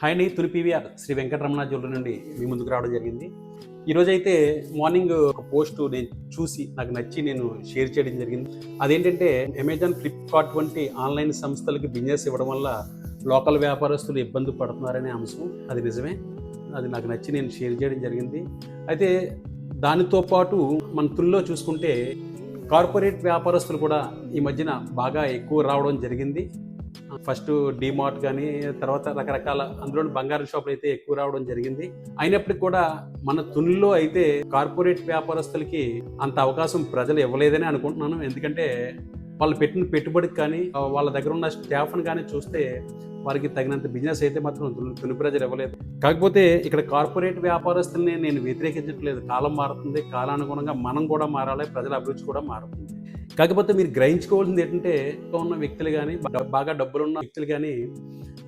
Hi అండి Tuni PVR Sri Venkataramana jewellery నుండి మీ ముందుకు రావడం జరిగింది. ఈరోజు అయితే మార్నింగ్ ఒక పోస్ట్ నేను చూసి నాకు నచ్చి నేను షేర్ చేయడం జరిగింది. అదేంటంటే అమెజాన్ ఫ్లిప్కార్ట్ వంటి ఆన్లైన్ సంస్థలకి బిజినెస్ ఇవ్వడం వల్ల లోకల్ వ్యాపారస్తులు ఇబ్బంది పడుతున్నారనే అంశం. అది నిజమే. అది నాకు నచ్చి నేను షేర్ చేయడం జరిగింది. అయితే దానితో పాటు మన తుల్లో చూసుకుంటే కార్పొరేట్ వ్యాపారస్తులు కూడా ఈ మధ్యన బాగా ఎక్కువ రావడం జరిగింది. ఫస్ట్ డిమార్ట్ కానీ తర్వాత రకరకాల అందులో బంగారు షాపులు అయితే ఎక్కువ రావడం జరిగింది. అయినప్పటికీ కూడా మన తునిలో అయితే కార్పొరేట్ వ్యాపారస్తులకి అంత అవకాశం ప్రజలు ఇవ్వలేదని అనుకుంటున్నాను. ఎందుకంటే వాళ్ళు పెట్టిన పెట్టుబడికి కానీ వాళ్ళ దగ్గర ఉన్న స్టాఫ్ని కానీ చూస్తే వారికి తగినంత బిజినెస్ అయితే మాత్రం తుని తుని ప్రజలు ఇవ్వలేదు. కాకపోతే ఇక్కడ కార్పొరేట్ వ్యాపారస్తుల్ని నేను వ్యతిరేకించట్లేదు. కాలం మారుతుంది. కాలానుగుణంగా మనం కూడా మారాలి. ప్రజల అభిరుచి కూడా మారుతుంది. కాకపోతే మీరు గ్రహించుకోవాల్సింది ఏంటంటే ఇంట్లో ఉన్న వ్యక్తులు కానీ బాగా డబ్బులు ఉన్న వ్యక్తులు కానీ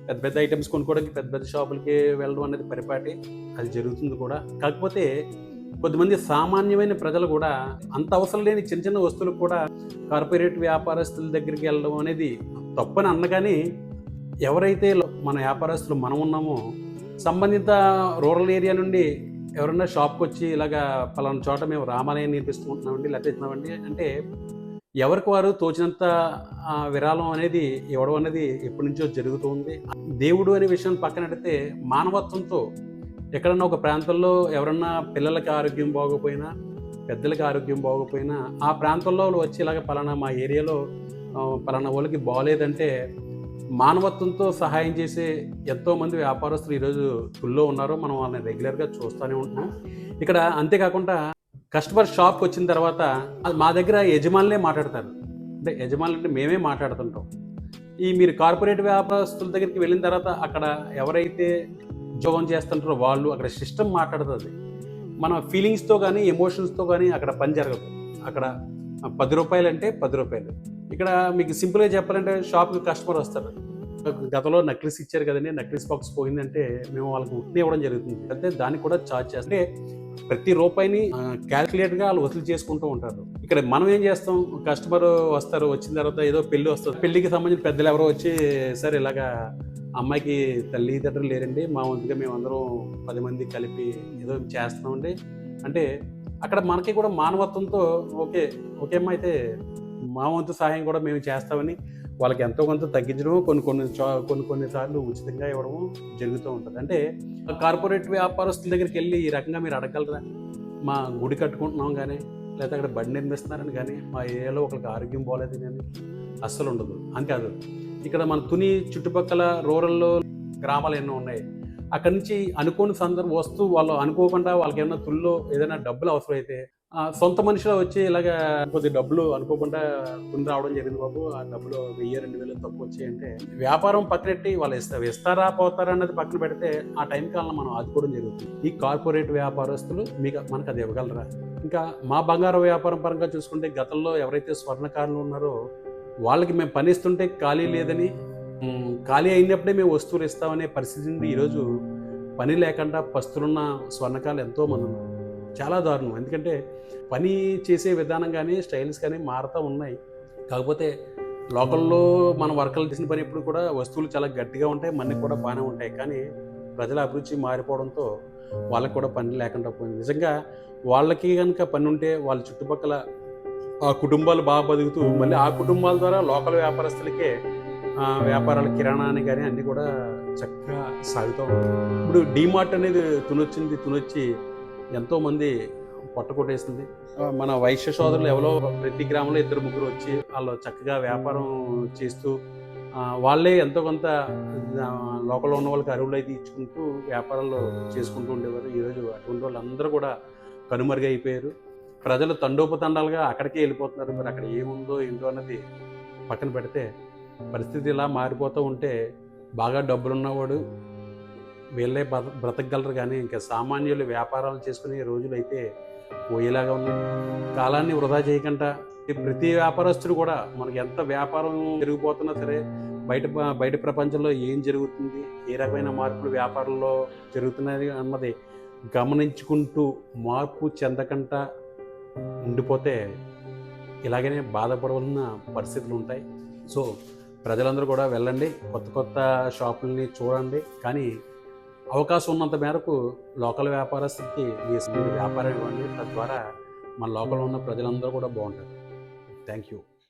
పెద్ద పెద్ద ఐటమ్స్ కొనుక్కోవడానికి పెద్ద పెద్ద షాపులకి వెళ్ళడం అనేది పరిపాటి అది జరుగుతుంది కూడా. కాకపోతే కొద్దిమంది సామాన్యమైన ప్రజలు కూడా అంత అవసరం లేని చిన్న చిన్న వస్తువులకు కూడా కార్పొరేట్ వ్యాపారస్తుల దగ్గరికి వెళ్ళడం అనేది తప్పని అన్నగాని ఎవరైతే మన వ్యాపారస్తులు మనం ఉన్నామో సంబంధిత రూరల్ ఏరియా నుండి ఎవరైనా షాప్కి వచ్చి ఇలాగా పలానా చోట మేము రామాలయం నేర్పిస్తున్నామండి లేకపోతే ఇస్తున్నామండి అంటే ఎవరికి వారు తోచినంత విరాళం అనేది ఇవ్వడం అనేది ఎప్పటి నుంచో జరుగుతుంది దేవుడు అనే విషయం పక్కన పెడితే మానవత్వంతో ఎక్కడన్నా ఒక ప్రాంతంలో ఎవరన్నా పిల్లలకి ఆరోగ్యం బాగోపోయినా పెద్దలకి ఆరోగ్యం బాగోపోయినా ఆ ప్రాంతంలో వాళ్ళు వచ్చి ఇలాగ పలానా మా ఏరియాలో పలానా వాళ్ళకి బాగోలేదంటే మానవత్వంతో సహాయం చేసే ఎంతోమంది వ్యాపారస్తులు ఈరోజు తుల్లో ఉన్నారో మనం వాళ్ళని రెగ్యులర్గా చూస్తూనే ఉంటున్నాం. ఇక్కడ అంతేకాకుండా కస్టమర్ షాప్కి వచ్చిన తర్వాత అది మా దగ్గర యజమానులే మాట్లాడతారు. అంటే యజమానులు అంటే మేమే మాట్లాడుతుంటాం. ఈ మీరు కార్పొరేట్ వ్యాపారస్తుల దగ్గరికి వెళ్ళిన తర్వాత అక్కడ ఎవరైతే ఉద్యోగం చేస్తుంటారో వాళ్ళు అక్కడ సిస్టమ్ మాట్లాడుతుంది. మన ఫీలింగ్స్తో కానీ ఎమోషన్స్తో కానీ అక్కడ పని జరగదు. అక్కడ పది రూపాయలు అంటే పది రూపాయలు. ఇక్కడ మీకు సింపుల్గా చెప్పాలంటే షాప్కి కస్టమర్ వస్తారు. గతంలో నక్లిస్ ఇచ్చారు కదండి నక్లిస్ బాక్స్ పోయిందంటే మేము వాళ్ళకి ఉట్టిని ఇవ్వడం జరుగుతుంది. అంటే దానికి కూడా ఛార్జ్ చేస్తే ప్రతి రూపాయిని క్యాల్కులేట్గా వాళ్ళు వసూలు చేసుకుంటూ ఉంటారు. ఇక్కడ మనం ఏం చేస్తాం? కస్టమర్ వస్తారు వచ్చిన తర్వాత ఏదో పెళ్ళి వస్తుంది. పెళ్ళికి సంబంధించిన పెద్దలు ఎవరో వచ్చి సార్ ఇలాగా అమ్మాయికి తల్లిదండ్రులు లేరండి. మా వంతుగా మేము అందరం పది మంది కలిపి ఏదో చేస్తున్నామండి. అంటే అక్కడ మనకి కూడా మానవత్వంతో ఓకే ఓకే అమ్మ అయితే మా వంతు సహాయం కూడా మేము చేస్తామని వాళ్ళకి ఎంతో కొంత తగ్గించడం కొన్ని కొన్ని కొన్ని కొన్ని సార్లు ఉచితంగా ఇవ్వడం జరుగుతూ ఉంటుంది. అంటే కార్పొరేట్ వ్యాపారస్తుల దగ్గరికి వెళ్ళి ఈ రకంగా మీరు అడగలరా మా గుడి కట్టుకుంటున్నాం కానీ లేకపోతే అక్కడ బండి నిర్మిస్తున్నారని కానీ మా ఏరియాలో ఒకరికి ఆరోగ్యం బాగలేదు కానీ అస్సలు ఉండదు. అంతేకాదు ఇక్కడ మన తుని చుట్టుపక్కల రూరల్లో గ్రామాలు ఎన్నో ఉన్నాయి. అక్కడి నుంచి అనుకోని సందర్భం వస్తూ వాళ్ళు అనుకోకుండా వాళ్ళకి ఏమైనా తుల్లో ఏదైనా డబ్బులు అవసరం అయితే సొంత మనిషిలో వచ్చి ఇలాగా కొద్ది డబ్బులు అనుకోకుండా ముందు రావడం జరిగింది బాబు. ఆ డబ్బులు వెయ్యి రెండు వేలు తక్కువ వచ్చాయంటే వ్యాపారం పక్కనెట్టి వాళ్ళు ఇస్తా ఇస్తారా పోతారా అన్నది పక్కన పెడితే ఆ టైం కాలంలో మనం ఆదుకోవడం జరుగుతుంది. ఈ కార్పొరేట్ వ్యాపారస్తులు మీకు మనకు అది ఇవ్వగలరా? ఇంకా మా బంగారం వ్యాపారం పరంగా చూసుకుంటే గతంలో ఎవరైతే స్వర్ణకారులు ఉన్నారో వాళ్ళకి మేము పని ఇస్తుంటే ఖాళీ లేదని ఖాళీ అయినప్పుడే మేము వస్తువులు ఇస్తామనే పరిస్థితి నుండి ఈరోజు పని లేకుండా పస్తులున్న స్వర్ణకాలు ఎంతో మంది ఉన్నారు. చాలా దారుణం. ఎందుకంటే పని చేసే విధానం కానీ స్టైల్స్ కానీ మారుతూ ఉన్నాయి. కాకపోతే లోకల్లో మన వర్కలు చేసిన పని ఎప్పుడు కూడా వస్తువులు చాలా గట్టిగా ఉంటాయి మనకి కూడా బాగానే ఉంటాయి. కానీ ప్రజల అభిరుచి మారిపోవడంతో వాళ్ళకి కూడా పని లేకుండా పోయింది. నిజంగా వాళ్ళకి కనుక పని ఉంటే వాళ్ళ చుట్టుపక్కల ఆ కుటుంబాలు బాగా బతుకుతూ మళ్ళీ ఆ కుటుంబాల ద్వారా లోకల్ వ్యాపారస్తులకే వ్యాపారాలు వ్యాపారాల కిరాణాని కానీ అన్నీ కూడా చక్కగా సాగుతూ ఉంటాయి. ఇప్పుడు డీమార్ట్ అనేది తునొచ్చింది తునొచ్చి ఎంతోమంది పొట్ట కొట్టేసింది మన వైశ్య సోదరులు ఎవరో ప్రతి గ్రామంలో ఇద్దరు ముగ్గురు వచ్చి వాళ్ళు చక్కగా వ్యాపారం చేస్తూ వాళ్ళే ఎంతో కొంత లోకల్లో ఉన్న వాళ్ళకి అరువులు అయితే ఇచ్చుకుంటూ వ్యాపారాలు చేసుకుంటూ ఉండేవారు. ఈరోజు అటువంటి వాళ్ళందరూ కూడా కనుమరుగైపోయారు ప్రజలు తండోపతండాలుగా అక్కడికే వెళ్ళిపోతున్నారు. మరి అక్కడ ఏముందో ఏంటో అన్నది పక్కన పెడితే పరిస్థితి ఇలా మారిపోతూ ఉంటే బాగా డబ్బులున్నవాడు వీళ్ళే బ్రతకగలరు కానీ ఇంకా సామాన్యులు వ్యాపారాలు చేసుకునే రోజులు అయితే పోయేలాగా ఉన్నాయి కాలాన్ని వృధా చేయకుండా ప్రతి వ్యాపారస్తుడు కూడా మనకి ఎంత వ్యాపారం పెరిగిపోతున్నా సరే బయట బయట ప్రపంచంలో ఏం జరుగుతుంది ఏ రకమైన మార్పులు వ్యాపారంలో జరుగుతున్నాయి అన్నది గమనించుకుంటూ మార్పు చెందకుండా ఉండిపోతే ఇలాగనే బాధపడవలసిన పరిస్థితులు ఉంటాయి. సో ప్రజలందరూ కూడా వెళ్ళండి. కొత్త కొత్త షాపుల్ని చూడండి. కానీ అవకాశం ఉన్నంత మేరకు లోకల్ వ్యాపారస్తులకి మీ వ్యాపారం ఇవ్వండి. తద్వారా మన లోకల్ ఉన్న ప్రజలందరూ కూడా బాగుంటారు. Thank you